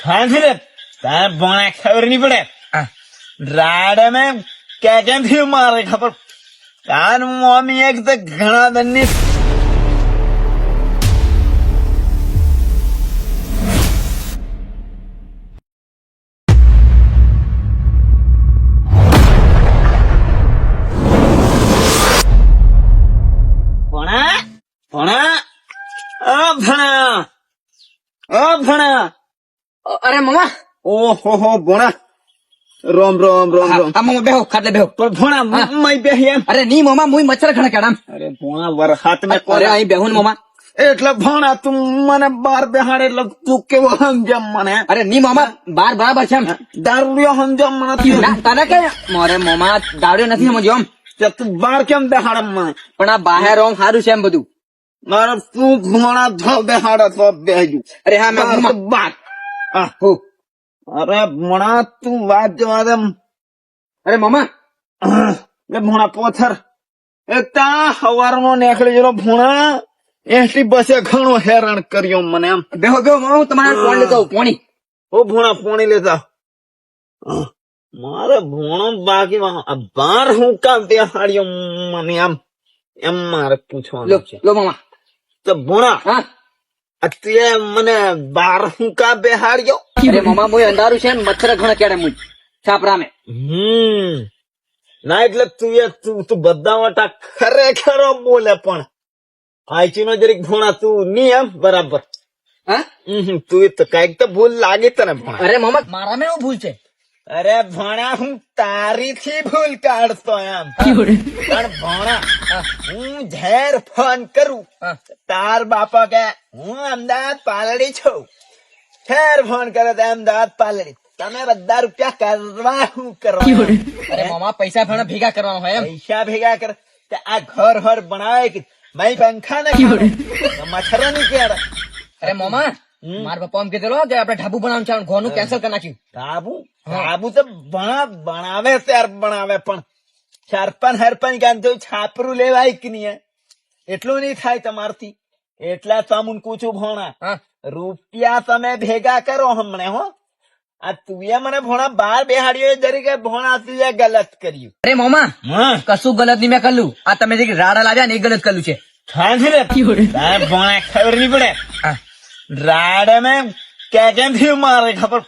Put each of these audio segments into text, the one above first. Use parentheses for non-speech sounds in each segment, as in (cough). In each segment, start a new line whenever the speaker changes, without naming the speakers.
ખાંસી રે તારે ભણા ખબર નહીં પડે
હા.
રાડે મેં ક્યાં ક્યાંથી મારે ખબર તાર મમ્મી એક તો ઘણા દંડની ભણા ભણા અ ભણા અ ભણા
અરે મામા
ઓહો હો ભણા. રોમ રોમ રોમ રોમ.
આ મામા બેહો ખાટલે બેહો.
પણ ભણા. મય બેહી એમ.
અરે ની મામા મુઈ મચ્છર ખણ કેડામ
અરે ભણા હાથ મેં
કોરે અહીં બેહો ને મામા
એટલે ભોણા તું મને બાર બેહાડે એટલે તું કેવો સમજમ મને?
અરે ની મામા બાર બરાબર છે દારૂ
દારૂડિયો સમજમ મને
તને કે? મારે મામા દારૂ નથી સમજ્યો એમ.
તું બાર કેમ બેહાડે મને?
પણ આ બહાર ઓમ સારું છે એમ બધું.
મારે તું ભણા ધો બેહાડે તો બેહજુ
અરે હા મેં
બાર. તો
મામા
બાર હા.
હો.
અરે ભણા તું વાત જવા દે
અરે મામા
એ ભણા પોથર. એ તા હવારનો નીકળી ગયેલો ભણા. એસટી બસે ઘણો હેરાન કર્યો મને એમ.
બેહો બેહો હું તમારા કોણ લેતા પોણી.
ઓ ભૂણા પોણી લેતા આહ, મારે ભૂણો બાકી બાર હું કામ બેહાડ્યો મને એમ. એમ મારે પૂછવાનું છે.
લો મામા.
તો ભૂણા
હા.
અત્યારે મને બાર હું કામ બેહાડ્યો.
અરે મામા મોય અંધારું છે ને મચ્છર ઘણા કેડે મુઈ છાપરામે.
હમ. ના એટલે તું એ તું તું બધા વટા ખરેખર બોલે પણ. આઈચી નો જરીક ભૂણા તું ની એમ બરાબર.
હા?
હમ, તું એ તો કંઈક તો ભૂલ લાગી તને ભણા
અરે મામા મારામાં એવું ભૂલ છે?
અરે ભણા હું તારી થી ભૂલ કાઢતો એમ. પણ ભણા હું ઝેર ફોન કરું. તાર બાપા કે હું અમદાવાદ પાલડી છું. ઝેર ફોન કરે તો અમદાવાદ પાલડી. તમે બધા રૂપિયા કરવા હું કરવા
અરે મામા પૈસા ભણા ભેગા કરવાનો હોય
પૈસા ભેગા કર. આ ઘર હર બનાવે કે ભાઈ પંખા ને મચ્છર નહીં ક્યારે
અરે મામા. મારા પપ્પા એમ કીધેલો કે આપણે ઢાબુ બનાવવાનું છે ઘરનું કેન્સલ કરી નાખ્યું.
ધાબુ ધાબુ તો ભણા બનાવે ત્યાર બનાવે પણ. સરપંચ હરપંચ ગાન તો છાપરું લેવાય કે નહીં એટલું નહીં થાય તમારથી. એટલા તમુન કુછું ભણા. રૂપિયા તમે ભેગા કરો હમણે હો. આ તુએ મને ભણા બાર બેહાડ્યો એ જરીકે ભણા તુએ ગલત કર્યું.
અરે મામા
હા.
કશું ગલત નહીં મેં કર્યું. આ તમે જે રાડા લાવ્યા ને એ ગલત કર્યું છે.
ભણા ખબર નહીં પડે. રાડે મેં ક્યાં થયું મારે ખબર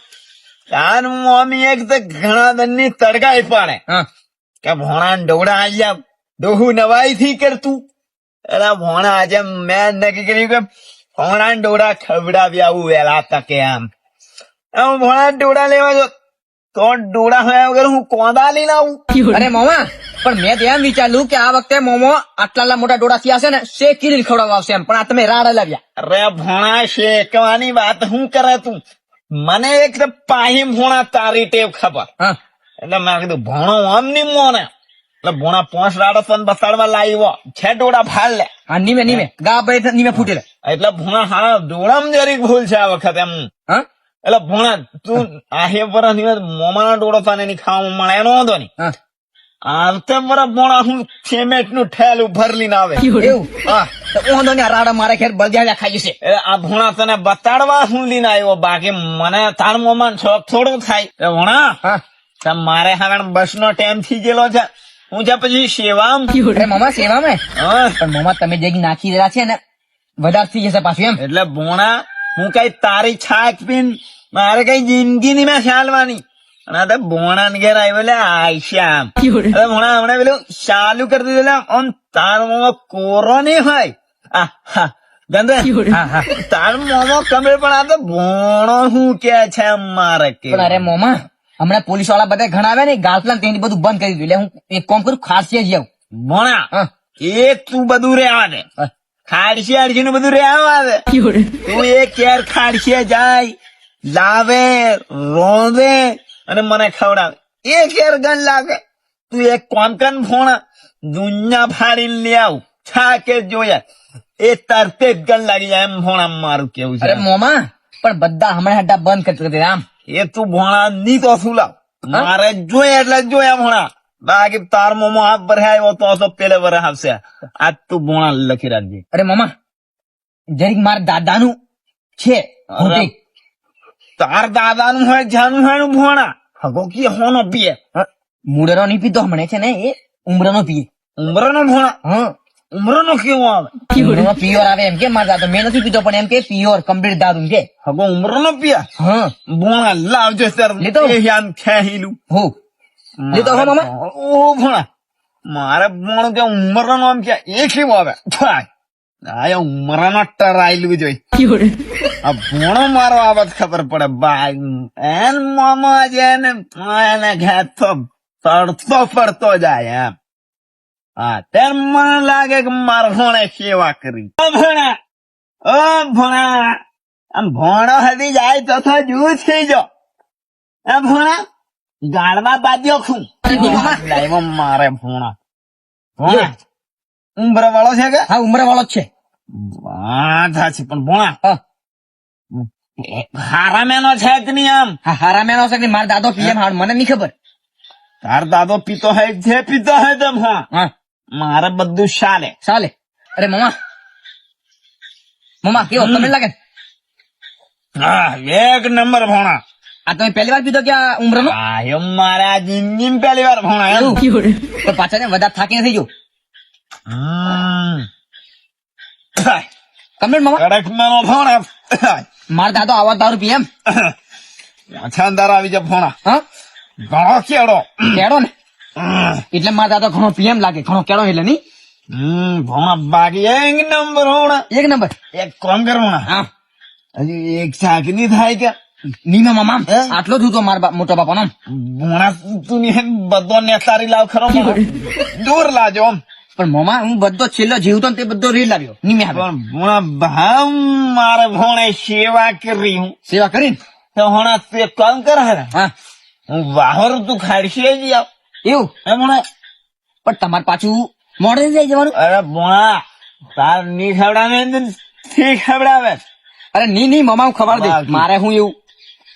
તાર મોમી એક તો ઘણા દંડની તડકાઈ પાડે. કે ભોણા ડોડા આવ્યા ડોહું નવાઈ થી કરતું અરે ભોણા આજે મેં નક્કી કર્યું કે ભોણા ડોડા ખવડાવી આવું વેલા તકે આમ. હું ભોણા ડોડા લેવા જો. તો ડોડા હોય વગર હું કોંદા લઈને આવું.
અરે મામા પણ મેં તો એમ વિચાર્યું કે આ વખતે મોમો આટલા મોટા ડોડા થયા છે ને શેકી ખવડાવવા આવશે એમ. પણ આ તમે રાડ લાવ્યા
અરે ભોણા શેકવાની વાત હું કરે તું? મને એક પાહી ભોણા તારી ટેવ ખબર. એટલે મેં કીધું ભણો આમ ની મોને. એટલે ભોણા પોંચ રાડો તન બસાડવા લાવ્યો છે ડોડા ફાડ લે.
હા નીમે નીમે. ગા ભાઈ નીમે ફૂટેલે.
એટલે ભોણા હા ડોળામ જરીક ભૂલ છે આ વખત એમ.
હા?
એટલે ભોણા તું આહે પર મોમાના ડોળો તને ની ખાવા મળે એનો વાંધો નહીં. આવતે મારા ભોણા હું સિમેન્ટનું ઠેલું ભરલી ના આવે.
એવું? હા. વાંધો રાડા મારે ખેર બળદિયા ખાઈ
છે આ ભોણા તને બતાડવા હું લઈને આવ્યો બાકી મને તાર મોમાં શોખ થોડો થાય. એ ભોણા મારે હવે બસ નો ટાઈમ થઈ ગયેલો છે. હું છે પછી સેવામ?
મામા સેવામ મેં
હા.
પણ મામા તમે જે નાખી રહ્યા છે ને વધારે થઈ જશે પાછું એમ.
એટલે ભોણા હું કઈ તારી છાક પીન મારે કઈ જિંદગી ની મેં ચાલવાની અને તો ભોણા ને ઘેર આવ્યો એટલે આયશ્યામ અરે ભોણા હમણાં પેલું ચાલુ કરી દીધું એટલે આમ તાર મોમો કોરો નહીં હોય. તાર મોમો કમરે પણ આ તો ભોણો હું કે છે મારે કે.
અરે મોમા હમણાં પોલીસવાળા બધા ઘણા આવ્યા ને ગાલપલાન તેની બધું બંધ કરી દીધું. એટલે હું એક કોમ કરું ખાસી જ જાઉં
ભોણા એ તું બધું રેવા દે.
હા.
ખાડશી આડશી નું બધું રેવા દે. તું એક કેર ખાડશે જાય લાવે રોંદે અને મને ખવડાવે. એ ઘેર ગન લાગે. તું એક કોમ કન ફોણ દુનિયા ફાડીને લે આવ. છા કે જોયા. એ તરતે જ લાગી જાય. એમ ભોણા મારું કેવું
અરે મોમા પણ બધા હમણાં હડા બંધ કરી દે આમ.
એ તું ભોણા ની તો શું લાવ? મારે જોયા એટલે જોયા ભોણા. બાકી તાર મોમો હાથ ભરે આવ્યો તો તો પેલે વરે આવશે. આજ તું ભોણા લખી રાખજે.
અરે મોમા જરીક મારા દાદાનું છે.
તાર દાદાનું હોય જાનું હોય ભોણા. હગો કી હોનો પીએ.
મુડેરો નહીં પીતો હમણે છે ને એ? ઉમરનો પીએ.
ઉમરનો ભોણા.
હા?
ઉમરનો કેવો આવે?
ઉમરનો પિયોર આવે એમ કે માર દાદા. મેં નથી પીતો પણ એમ કે પિયોર કમ્પ્લીટ દારૂ કે.
હગો ઉમરનો પીએ.
હા.
ભોણા લાવજો સર.
લીધો?
એ યાન ખેહીલું
હો. લેતો હો મામા?
ઓ ભોણા. મારે ભોણ કે ઉમરનો આમ કે એ કેવો આવે? થાય આ ઉમરનો ટરાયેલું જોઈ. આ ભોણો મારો આવત ખબર પડે ભાઈ એન મામા જે ને એને ઘેતો તડતો પડતો જાય એમ. હા તેમ મને લાગે કે મારે ભણે સેવા કરી. ઓ ભોણા ઓ ભોણા. આમ ભણો હદી જાય તો તો જૂજ થઈ જો એ ભણા ગાળવા બાદ્યો ખું. લાવ્યો મારે ભણા. ભણા. ઉમરા વાળો છે કે?
હા ઉમરા વાળો છે.
વાત સાચી પણ ભોણા.
હા
હારા મેનો છે કે નહીં આમ.
હા હારા મેનો છે કે મારા દાદો પીએમ હાડ મને નહીં ખબર.
તાર દાદો પીતો હે જે પીતો હે તમ હા.
હા.
મારે બધું ચાલે
ચાલે અરે મમા મમા કેવો? તમને લાગે?
હા એક નંબર ભોણા.
આ તમે પહેલી વાર પીધો કે આ ઉમરાનો?
આ એમ મારે આ જિંદગી પહેલી વાર ભોણા એમ.
પણ પાછા ને વધારે થાકી નથી જો
હમ.
મમા
કડક મેનો ભોણા.
મારા દાદો આવા દારૂ પી એમ.
અંદર આવી જાય
હા?
ઘણો કેળો.
કેડો ને. એટલે મારા દાદો ઘણો પીએમ લાગે. ઘણો કેડો એટલે નહીં?
ભોણા બાકી એક નંબર હોણા.
એક નંબર?
એક કોમ કરવાના
હા.
હજી એક ચાકની થાય કે?
નીમા મામા. આટલો જ મારા બા- મોટા બાપા
ભોણા તું ની બધો બધો નેતારી લાવ ખરો (laughs) દૂર લાજો આમ.
પણ મમા હું બધો છેલ્લો જીવતો તે બધો રીલ લાવ્યો. નીમે
પણ ભોણા મારે ભોણે સેવા કરી હું.
સેવા કરીને?
તો હોણા તું કામ કર હા
હું.
વાહર તું ખાડશે જ
એવું?
હે ભોણા
પણ તમારે પાછું મોડે જાય જવાનું?
અરે મોણા તારની ખવડાવે થી ખવડાવે.
અરે ની ની મમા હું ખબર દે મારે હું એવું?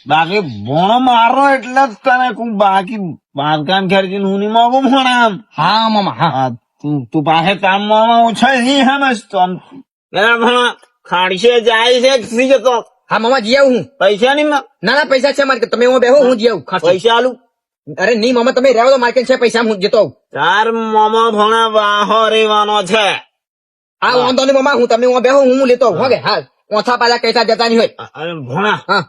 બાકી ભોણો મારો એટલે જ તને બાકી બાંધકામ ખેરજી હું ની મોગું ભોણા
હા મમા હા
તું તું પાસે કામમાં ઓછો નહીં સમજ તો આમ. ખાડશે જાય છે કે જતો.
હા મામા જી આવું હું.
પૈસા નહીં
ના ના પૈસા છે મારે તમે હું બેહો હું જી આવું ખાસ
પૈસા આલુ.
અરે નહીં મામા તમે રહેવા દો માર્કેટ છે પૈસા હું જતો આવું.
તાર મામા ભણા વાહો રેવાનો છે.
હા વાંધો નહીં મમા હું તમે હું બેહો હું લેતો આવું હોગે હા ઓછા પાછા કૈસા જતા નહીં હોય.
અરે ભણા.
હા.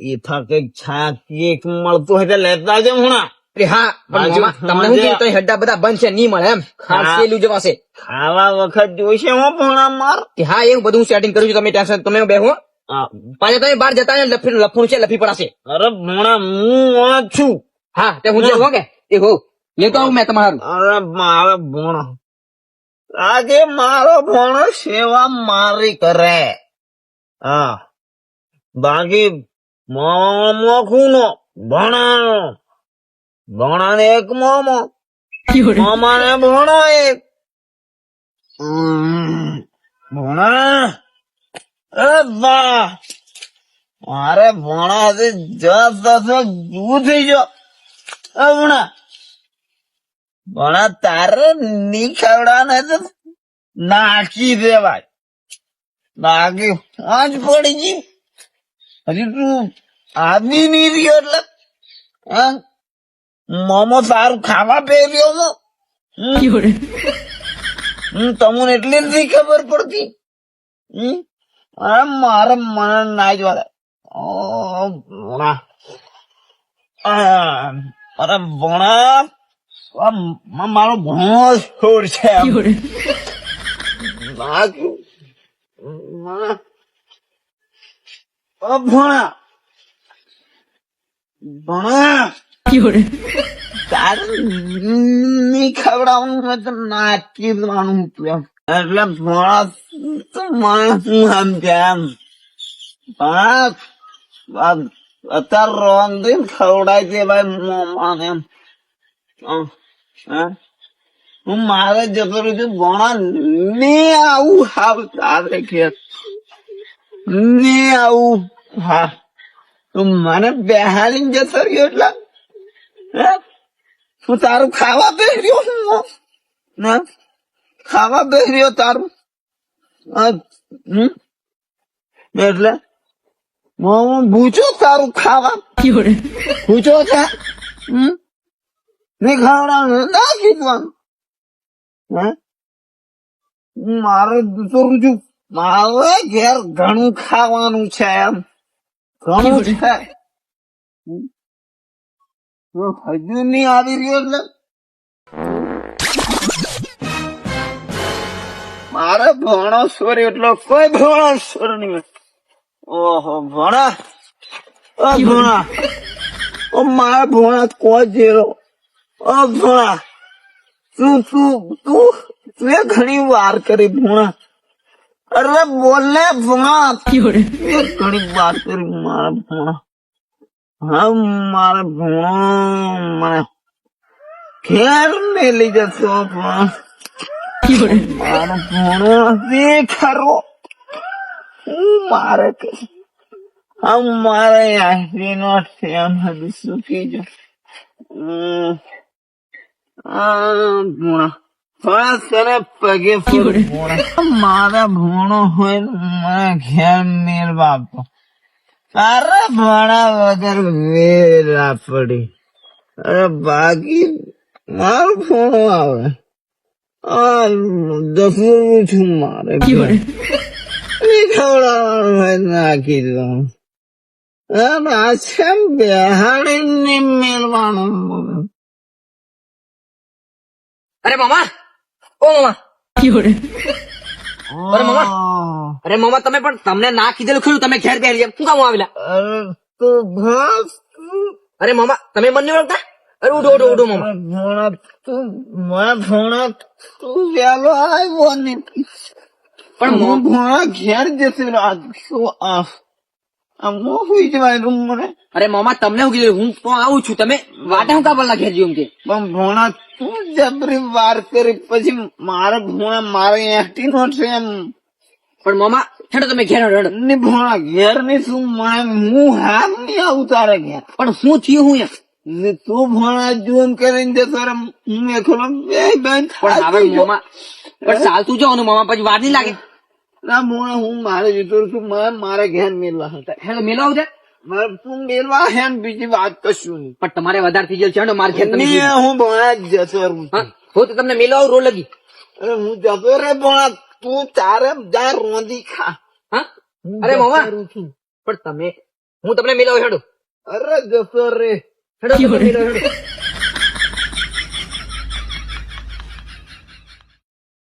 એ કંઈક છા કેક મળતું હોય તો લેતા જ ભોણા.
હા પણ તમને હડ્ડા બધા બંધ છે નહીં મળે એમ? ખાસ જવાશે
ખાવા વખત જોઈશે હું ભોણા માર.
હા એવું બધું સેટિંગ કરું છું તમે ટેન્શન તમે બેહો પાછા તમે બહાર જતા ને લફી લફું છે લફી પડાશે.
અરે ભોણા હું છું.
હા તે હું જે હો. કે? એ હો લેતો આવું મેં તમારું.
અરે મારો ભોણો. આજે મારો ભોણો સેવા મારી કરે. હા. બાકી મોખું નો ભણાનો ભણાને એક મોમો. મોમાને ભણો એક. ભણા? બા. મારે ભણા જસ દસ જુ થઈ જો ભણા. ભણા તારે ની ખવડાને તો નાખી દેવાય. નાખી આજ પડી ગઈ. હજી તું આવી નહીં રહ્યો એટલે હા? મોમો તારું ખાવા પહેર્યો મો તમને એટલી નથી ખબર પડતી. મારે મને ના જોવા ભોણા અરે ભણા મારો ભણો છોડ છે ભોણા ભોણા તારે ની ખવડાવવાનું હોય તો નાખી દેવાનું એમ. એટલે ભોળા તો આમ કે એમ આ- અત્યારે રોંધી ખવડાવી દે ભાઈ મોમાને એમ આમ, હું મારે જતો રહ્યું છું ભોળા ને આવું હાવ તારે ઘેર ને આવું હા તું મને બેહાડીને જતો રહ્યો એટલે હે? તારું ખાવા બેહર્યો? હું? ને ખાવા બેહર્યો તારું? એટલે હું ભૂચો તારું ખાવા? ભૂચો છે? નહીં ખાવડાવું ના કીધું હે? મારે દૂસરું છું મારે ઘેર ઘણું ખાવાનું છે એમ. ઘણું છે? તો હજુ નહીં આવી રહ્યો એટલે મારે ભણો સ્વર એટલો કોઈ ભણો સ્વર નહીં. ઓહો ભણા. ઓ ભણા. ઓ મારા ભણા કોઈ જેરો ઓ ભણા. તું તું તું તું એ ઘણી વાર કરી ભણા. અરે બોલ ભણા. ઘણી વાર કરી મારા ભણા. હા મારે ભણો મને ઘેર ને લઈ જશો ભણા મારો ભણો તે ખરો. હું મારે હમ મારે આખરી નો સેમ હજુ સુખી જો. ભૂણા. પગે મારા ભૂણો હોય મને ઘેર મેર બાપો તારા ભણા વગર વેરા પડી અરે બાકી મારું ભૂણો આવે આ દફરું છું મારે ઘેર. નહીં ખવડાવવાનું હોય તો નાખી દઉં અને આ છે બેહાડીને મેળવાનું
અરે મામા ઓ મામા અરે મામા. અરે મામા તમે પણ તમને ના કીધેલું ખરું તમે ઘેર બેસી જાવ. શું કામ આવેલા?
અરે તો
અરે મામા તમે મને ઓળખતા? અરે ઉઠો ઉઠો ઉઠો મામા.
તું મારા ભોણા તું વહેલો આવ્યો
પણ
ભોણા ઘેર જશે આ શું આ આ મોં જવાય રૂમ મને?
અરે મામા તમને હું કીધું? હું તો આવું છું. તમે વાટે હું કાપડ ના ઘેર જેવું કે?
પણ ભોણા તું જબરી વાર કરી પછી મારા ભોણા મારે એટી નો છે એમ.
પણ મામા હેડો તમે ઘેર રડ.
ને ભોણા ઘેરની શું મને હું હાર નહીં આવું તારે ઘેર.
પણ શું થયું હું
ને તું ભણા જૂન કરીને જતો હું એકલો બે બેન
પણ હવે મામા પણ ચાલતું જવાનું મામા પછી વાર નહીં લાગે.
ના ભોણા હું મારે જતો છું મારે મારે ઘેર મેળવા હતા.
હેડો મેલો છે
તું મેળવા હે બીજી વાત કશું નહીં.
પણ તમારે વધારે થઈ ગયેલ છે હેડો માર ઘેર
હું ભોણા જતો રહું
હું તો તમને મેલો આવું રો લગી.
અરે હું જતો રે ભોણા તું તારે જા રોંધી ખા.
હા? અરે મામા પણ તમે હું તમને મેલો હેડો.
અરે જતો રે
હેડો.